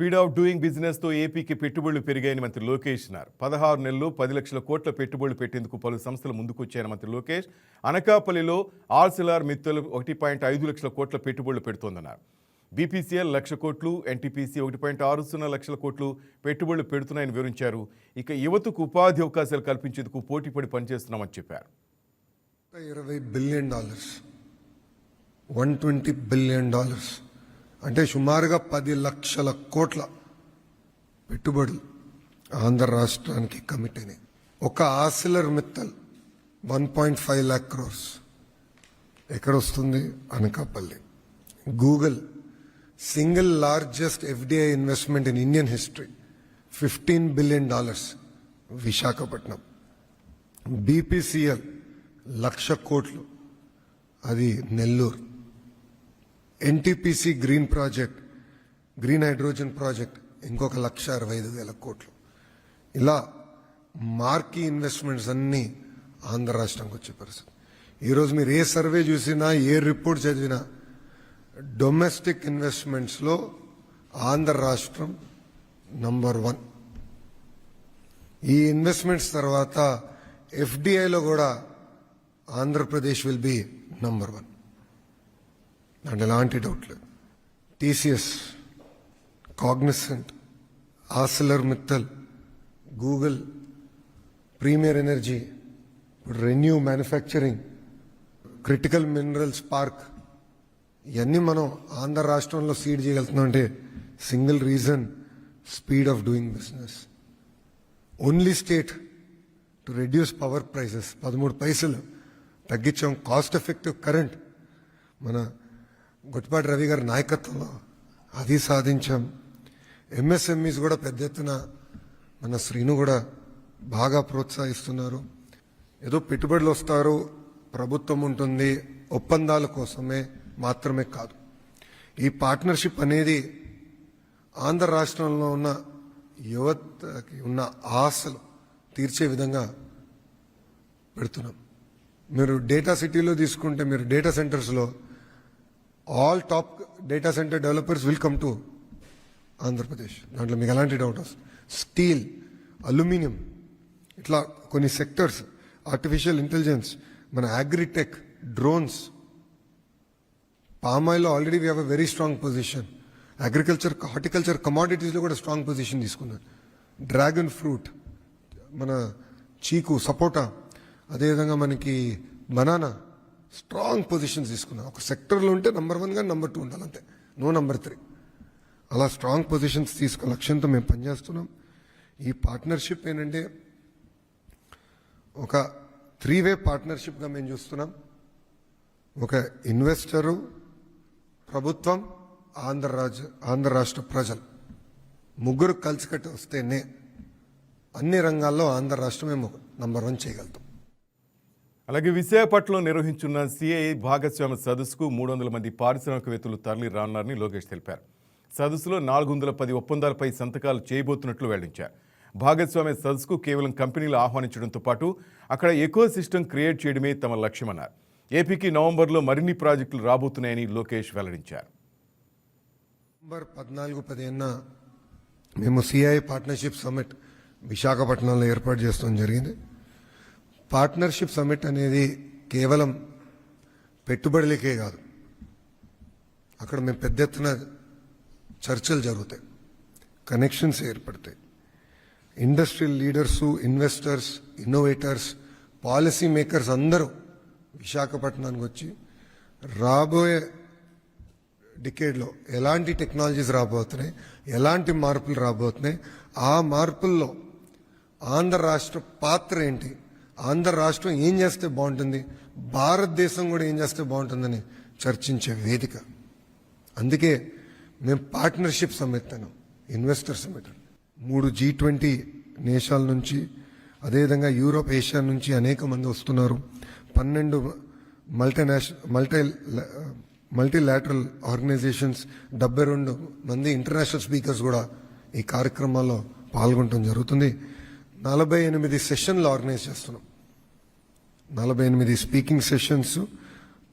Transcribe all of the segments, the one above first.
Speed of doing బిజినెస్తో ఏపీకి పెట్టుబడులు పెరిగాయని మంత్రి లోకేష్ అన్నారు. పదహారు నెలలు పది లక్షల కోట్ల పెట్టుబడులు పెట్టేందుకు పలు సంస్థలు ముందుకొచ్చాయని మంత్రి లోకేష్. అనకాపల్లిలో ఆర్సిలార్ మిత్తలు ఒకటి పాయింట్ ఐదు లక్షల కోట్ల పెట్టుబడులు పెడుతోందన్నారు. బీపీసీఎల్ లక్ష కోట్లు ఎన్టీపీసీ ఒకటి పాయింట్ ఆరు సున్నా లక్షల కోట్లు పెట్టుబడులు పెడుతున్నాయని వివరించారు. ఇక యువతకు ఉపాధి అవకాశాలు కల్పించేందుకు పోటీపడి పనిచేస్తున్నామని చెప్పారు. ఇరవై billion dollars. One twenty billion dollars. అంటే సుమారుగా పది లక్షల కోట్ల పెట్టుబడులు ఆంధ్ర రాష్ట్రానికి కమిట్ అయినాయి. ఒక Arcelor Mittal one point five lakh crores. ఎక్కడ వస్తుంది? Anakapalli. Google single largest FDI investment in Indian history fifteen billion dollars Visakhapatnam. BPCL లక్ష కోట్లు. అది Nellore. NTPC green project green hydrogen project ఇంకొక లక్ష అరవై ఐదు వేల కోట్లు. ఇలా మార్కీ ఇన్వెస్ట్మెంట్స్ అన్నీ ఆంధ్ర రాష్ట్రంకి వచ్చే పరిస్థితి. ఈరోజు మీరు ఏ సర్వే చూసినా ఏ రిపోర్ట్ చదివినా డొమెస్టిక్ ఇన్వెస్ట్మెంట్స్లో ఆంధ్ర రాష్ట్రం నంబర్ వన్. ఈ ఇన్వెస్ట్మెంట్స్ తర్వాత ఎఫ్డిఐలో కూడా Andhra Pradesh will be number one. దాంట్లో ఎలాంటి డౌట్ లేదు. TCS Cognizant Arcelor Mittal Google premier energy renew manufacturing critical minerals park ఇవన్నీ మనం ఆంధ్ర రాష్ట్రంలో సీడ్ చేయగలుగుతున్నాం అంటే single reason speed of doing business only state to reduce power prices పదమూడు పైసలు తగ్గించాం. కాస్ట్ ఎఫెక్టివ్ కరెంట్ మన గొట్టిపాటి రవి గారి నాయకత్వంలో అది సాధించాం. ఎంఎస్ఎంఈస్ కూడా పెద్ద ఎత్తున మన శ్రీను కూడా బాగా ప్రోత్సహిస్తున్నారు. ఏదో పెట్టుబడులు వస్తారు ప్రభుత్వం ఉంటుంది ఒప్పందాల కోసమే మాత్రమే కాదు. ఈ పార్ట్నర్షిప్ అనేది ఆంధ్ర రాష్ట్రంలో ఉన్న యువతకి ఉన్న ఆశలు తీర్చే విధంగా పెడుతున్నాం. మీరు డేటా సిటీలో తీసుకుంటే మీరు డేటా సెంటర్స్లో all top data center developers will come to Andhra Pradesh దాంట్లో మీకు ఎలాంటి డౌట్ వస్తుంది? స్టీల్ అల్యూమినియం ఇట్లా కొన్ని సెక్టర్స్ ఆర్టిఫిషియల్ ఇంటెలిజెన్స్ మన agritech drones పామాయిల్లో already we have a very strong position agriculture horticulture కమాడిటీస్లో కూడా స్ట్రాంగ్ పొజిషన్ తీసుకున్నారు. డ్రాగన్ ఫ్రూట్ మన చీకు సపోటా అదేవిధంగా మనకి బనానా స్ట్రాంగ్ పొజిషన్స్ తీసుకున్నాం. ఒక సెక్టర్లో ఉంటే నంబర్ వన్ కానీ నంబర్ టూ ఉండాలి అంతే. నో నంబర్ త్రీ అలా స్ట్రాంగ్ పొజిషన్స్ తీసుకున్న లక్ష్యంతో మేము పనిచేస్తున్నాం. ఈ పార్ట్నర్షిప్ ఏంటంటే ఒక త్రీ వే పార్ట్నర్షిప్గా మేము చూస్తున్నాం. ఒక ఇన్వెస్టరు ప్రభుత్వం ఆంధ్ర రాజ్య ఆంధ్ర రాష్ట్ర ప్రజలు ముగ్గురు కలిసికట్టి వస్తేనే అన్ని రంగాల్లో ఆంధ్ర రాష్ట్రమే నెంబర్ నంబర్ వన్ చేయగలుగుతాం. అలాగే విశాఖపట్నంలో నిర్వహించున్న సిఐ భాగస్వామ్య సదస్సుకు మూడు వందల మంది పారిశ్రామికవేత్తలు తరలి రానున్నారని లోకేష్ తెలిపారు. సదస్సులో నాలుగు వందల పది ఒప్పందాలపై సంతకాలు చేయబోతున్నట్లు వెల్లడించారు. భాగస్వామ్య సదస్సుకు కేవలం కంపెనీలు ఆహ్వానించడంతో పాటు అక్కడ ఎకో సిస్టమ్ క్రియేట్ చేయడమే తమ లక్ష్యమన్నారు. ఏపీకి నవంబర్లో మరిన్ని ప్రాజెక్టులు రాబోతున్నాయని లోకేష్ వెల్లడించారు. నవంబర్ పద్నాలుగు పదిహేన మేము సిఐ పార్ట్నర్షిప్ సమ్మిట్ విశాఖపట్నంలో ఏర్పాటు చేస్తాం జరిగింది. పార్ట్నర్షిప్ సమ్మిట్ అనేది కేవలం పెట్టుబడులకే కాదు. అక్కడ మేము పెద్ద ఎత్తున చర్చలు జరుగుతాయి. కనెక్షన్స్ ఏర్పడతాయి. Industrial leaders investors innovators policy makers అందరూ విశాఖపట్నానికి వచ్చి రాబోయే డికేడ్లో ఎలాంటి టెక్నాలజీస్ రాబోతున్నాయి ఎలాంటి మార్పులు రాబోతున్నాయి ఆ మార్పుల్లో ఆంధ్ర రాష్ట్ర పాత్ర ఏంటి ఆంధ్ర రాష్ట్రం ఏం చేస్తే బాగుంటుంది? భారతదేశం కూడా ఏం చేస్తే బాగుంటుందని చర్చించే వేదిక. అందుకే మేము పార్ట్నర్షిప్ సమ్మెత్తాను ఇన్వెస్టర్ సమ్మిట్ మూడు జీ ట్వంటీ దేశాల నుంచి అదేవిధంగా యూరోప్ ఏషియా నుంచి అనేక మంది వస్తున్నారు. పన్నెండు మల్టీనేషనల్ మల్టీ మల్టీలాటరల్ ఆర్గనైజేషన్స్ డెబ్బై రెండు మంది ఇంటర్నేషనల్ స్పీకర్స్ కూడా ఈ కార్యక్రమాల్లో పాల్గొనడం జరుగుతుంది. నలభై ఎనిమిది సెషన్లు ఆర్గనైజ్ చేస్తున్నాం. నలభై ఎనిమిది స్పీకింగ్ సెషన్స్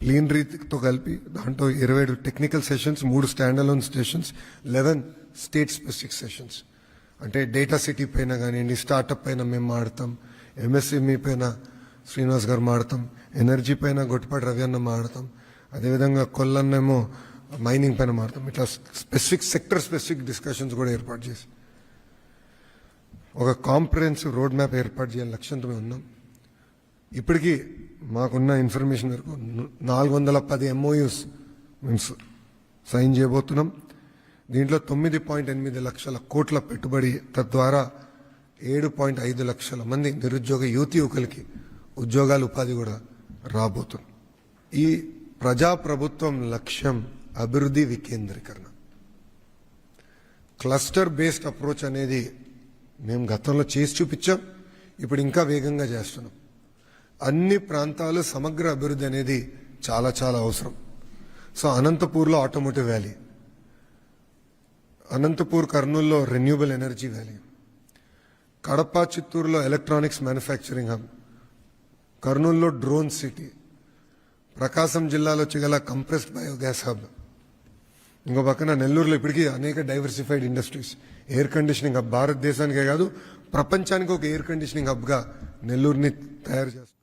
ప్లీనరీతో కలిపి దాంట్లో ఇరవై ఏడు టెక్నికల్ సెషన్స్ మూడు stand alone sessions eleven state specific sessions అంటే డేటా సిటీ పైన కానివ్వండి స్టార్టప్ పైన మేము మాడతాం ఎంఎస్ఎంఈ పైన శ్రీనివాస్ గారు మాడతాం ఎనర్జీ పైన గొట్టపాటి రవి అన్న మాడతాం అదేవిధంగా కొల్లన్నేమో మైనింగ్ పైన మాడతాం. ఇట్లా స్పెసిఫిక్ సెక్టర్ స్పెసిఫిక్ డిస్కషన్స్ కూడా ఏర్పాటు చేసి ఒక కాంప్రహెన్సివ్ రోడ్ మ్యాప్ ఏర్పాటు చేయాలని లక్ష్యంతో మేము ఉన్నాం. ఇప్పటికీ మాకున్న ఇన్ఫర్మేషన్ వరకు నాలుగు వందల పది ఎంఓయూస్ మేము సైన్ చేయబోతున్నాం. దీంట్లో తొమ్మిది పాయింట్ ఎనిమిది లక్షల కోట్ల పెట్టుబడి తద్వారా ఏడు పాయింట్ ఐదు లక్షల మంది నిరుద్యోగ యువతి యువకులకి ఉద్యోగాలు ఉపాధి కూడా రాబోతుంది. ఈ ప్రజాప్రభుత్వం లక్ష్యం అభివృద్ధి వికేంద్రీకరణ. క్లస్టర్ బేస్డ్ అప్రోచ్ అనేది మేము గతంలో చేసి చూపించాం. ఇప్పుడు ఇంకా వేగంగా చేస్తున్నాం. అన్ని ప్రాంతాలు సమగ్ర అభివృద్ధి అనేది చాలా చాలా అవసరం. సో అనంతపూర్లో ఆటోమోటివ్ వ్యాలీ. అనంతపూర్ కర్నూల్లో రెన్యూబుల్ ఎనర్జీ వ్యాలీ. కడప చిత్తూరులో ఎలక్ట్రానిక్స్ మ్యానుఫ్యాక్చరింగ్ హబ్. కర్నూలులో డ్రోన్ సిటీ. ప్రకాశం జిల్లాలో చిగల కంప్రెస్డ్ బయోగ్యాస్ హబ్. ఇంకో పక్కన నెల్లూరులో ఇప్పటికీ అనేక diversified industries. Air conditioning hub భారతదేశానికే కాదు ప్రపంచానికి ఒక ఎయిర్ కండిషనింగ్ హబ్గా నెల్లూరుని తయారు చేస్తారు